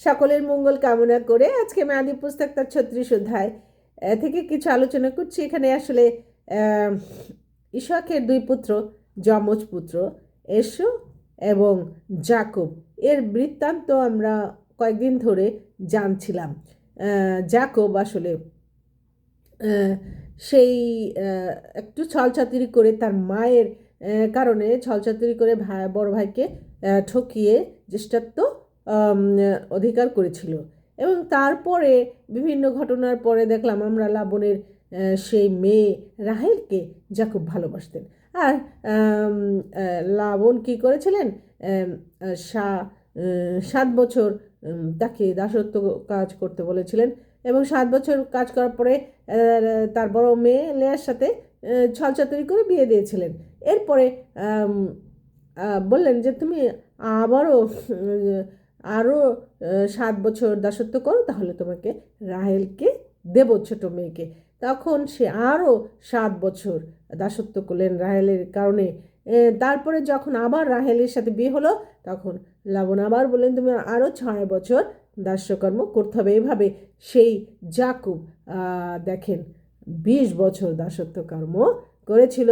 সকলের মঙ্গল কামনা করে আজকে আমি আদি পুস্তক তার ছত্রিশ অধ্যায় থেকে কিছু আলোচনা করছি। এখানে আসলে ইশাকের দুই পুত্র, যমজ পুত্র এসো এবং জাকব। এর বৃত্তান্ত আমরা কয়েকদিন ধরে জানছিলাম। জাকব আসলে সেই একটু ছলচাতুরি করে তার মায়ের কারণে ছলচাতুরি করে ভাই বড় ভাইকে ঠকিয়ে, জ্যেষ্ঠত্ব অধিকার করেছিল। এবং তারপরে বিভিন্ন ঘটনার পরে দেখলাম আমরা লাবণের সেই মেয়ে রাহেলকে যা খুব ভালোবাসতেন। আর লাবণ কী করেছিলেন? সাত বছর তাকে দাসত্ব কাজ করতে বলেছিলেন। এবং সাত বছর কাজ করার পরে তার বড় মেয়ে লেয়ার সাথে ছলচাতুরি করে বিয়ে দিয়েছিলেন। এরপরে বললেন যে, তুমি আবারও আরও সাত বছর দাসত্ব করো, তাহলে তোমাকে রাহেলকে দেব ছোট মেয়েকে। তখন সে আরও সাত বছর দাসত্ব করলেন রাহেলের কারণে। তারপরে যখন আবার রাহেলের সাথে বিয়ে হলো, তখন লাবণ আবার বললেন, তুমি আরও ছয় বছর দাস্যকর্ম করতে হবে। এভাবে সেই জাকুব দেখেন, বিশ বছর দাসত্ব কর্ম করেছিল।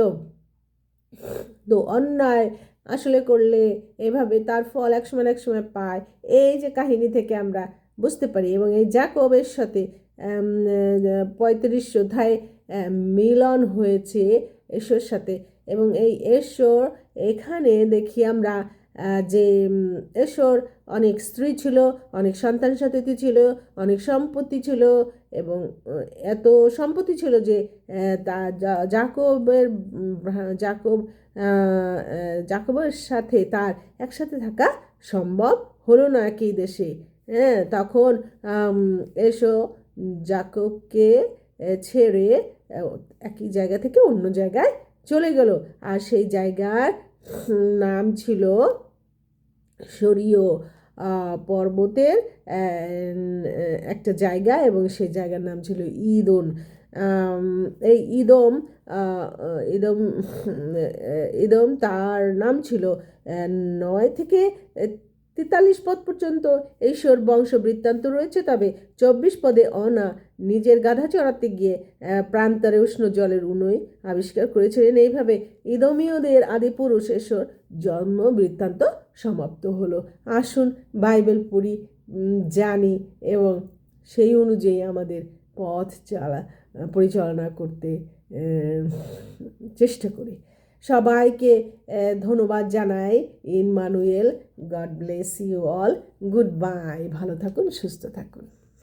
তো অন্যায় আসলে করলে এভাবে তার ফল এক সময় এক সময় পায়। এই যে কাহিনী থেকে আমরা বুঝতে পারি এবং এই জাকবের সাথে পঁয়ত্রিশ অধ্যায় মিলন হয়েছে এসোর সাথে এবং এই এসোর এখানে দেখি আমরা যে এসোর অনেক স্ত্রী ছিল অনেক সন্তান সাথী ছিল অনেক সম্পত্তি ছিল এবং এত সম্পত্তি ছিল যে তা জাকবের উম, জাকব জাকবের সাথে তার একসাথে থাকা সম্ভব হলো না একই দেশে। হ্যাঁ তখন এসো জাকবকে ছেড়ে একই জায়গা থেকে অন্য জায়গায় চলে গেল। আর সেই জায়গার নাম ছিল সরিয় পর্বতের একটা জায়গা এবং সেই জায়গার নাম ছিল ইদন। এই ইদম ইদম ইদম তার নাম ছিল নয় থেকে তেতাল্লিশ পদ পর্যন্ত। ঈশ্বর বংশ বৃত্তান্ত রয়েছে, তবে চব্বিশ পদে অনা নিজের গাধা চড়াতে গিয়ে প্রান্তরে উষ্ণ জলের উনই আবিষ্কার করেছিলেন। এইভাবে ইদমীয়দের আদি পুরুষ ঈশ্বর জন্ম বৃত্তান্ত সমাপ্ত হলো। আসুন বাইবেল পড়ি জানি এবং সেই অনুযায়ী আমাদের পথ চালা, পরিচালনা করতে চেষ্টা করি। সবাইকে ধন্যবাদ জানাই। In Manuel God bless you all. Goodbye. ভালো থাকুন, সুস্থ থাকুন।